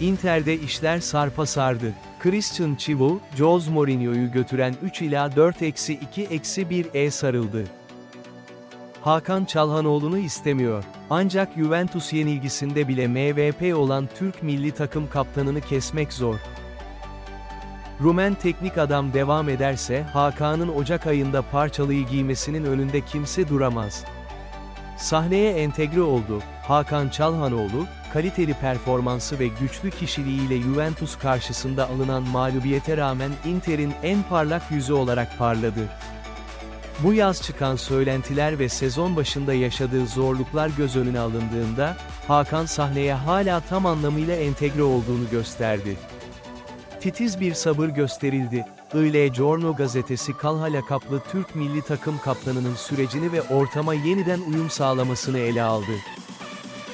Inter'de işler sarpa sardı. Christian Chivu, Jose Mourinho'yu götüren 3 ila 4-2-1'e sarıldı. Hakan Çalhanoğlu'nu istemiyor. Ancak Juventus yenilgisinde bile MVP olan Türk milli takım kaptanını kesmek zor. Rumen teknik adam devam ederse, Hakan'ın Ocak ayında parçalıyı giymesinin önünde kimse duramaz. Sahneye entegre oldu. Hakan Çalhanoğlu, kaliteli performansı ve güçlü kişiliğiyle Juventus karşısında alınan mağlubiyete rağmen Inter'in en parlak yüzü olarak parladı. Bu yaz çıkan söylentiler ve sezon başında yaşadığı zorluklar göz önüne alındığında, Hakan sahneye hala tam anlamıyla entegre olduğunu gösterdi. Titiz bir sabır gösterildi. Il Giorno gazetesi Kalha lakaplı Türk milli takım kaptanının sürecini ve ortama yeniden uyum sağlamasını ele aldı.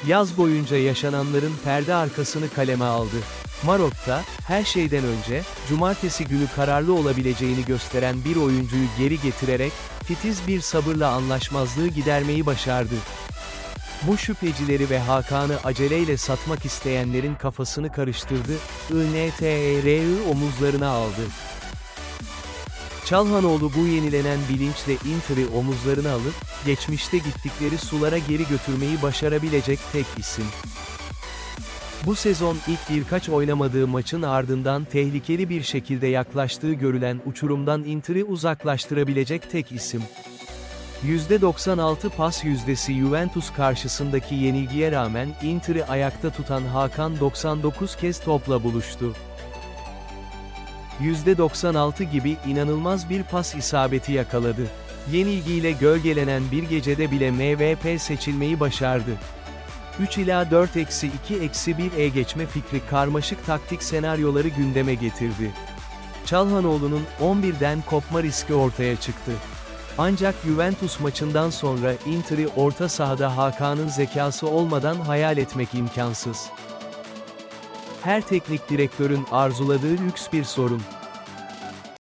Yaz boyunca yaşananların perde arkasını kaleme aldı. Marok'ta, her şeyden önce, cumartesi günü kararlı olabileceğini gösteren bir oyuncuyu geri getirerek, titiz bir sabırla anlaşmazlığı gidermeyi başardı. Bu şüphecileri ve Hakan'ı aceleyle satmak isteyenlerin kafasını karıştırdı, INTER'ü omuzlarına aldı. Çalhanoğlu bu yenilenen bilinçle Inter'i omuzlarına alıp, geçmişte gittikleri sulara geri götürmeyi başarabilecek tek isim. Bu sezon ilk birkaç oynamadığı maçın ardından tehlikeli bir şekilde yaklaştığı görülen uçurumdan Inter'i uzaklaştırabilecek tek isim. %96 pas yüzdesi Juventus karşısındaki yenilgiye rağmen Inter'i ayakta tutan Hakan 99 kez topla buluştu. %96 gibi inanılmaz bir pas isabeti yakaladı. Yenilgiyle gölgelenen bir gecede bile MVP seçilmeyi başardı. 3 ila 4-2-1'e geçme fikri karmaşık taktik senaryoları gündeme getirdi. Çalhanoğlu'nun 11'den kopma riski ortaya çıktı. Ancak Juventus maçından sonra Inter'i orta sahada Hakan'ın zekası olmadan hayal etmek imkansız. Her teknik direktörün arzuladığı lüks bir sorun.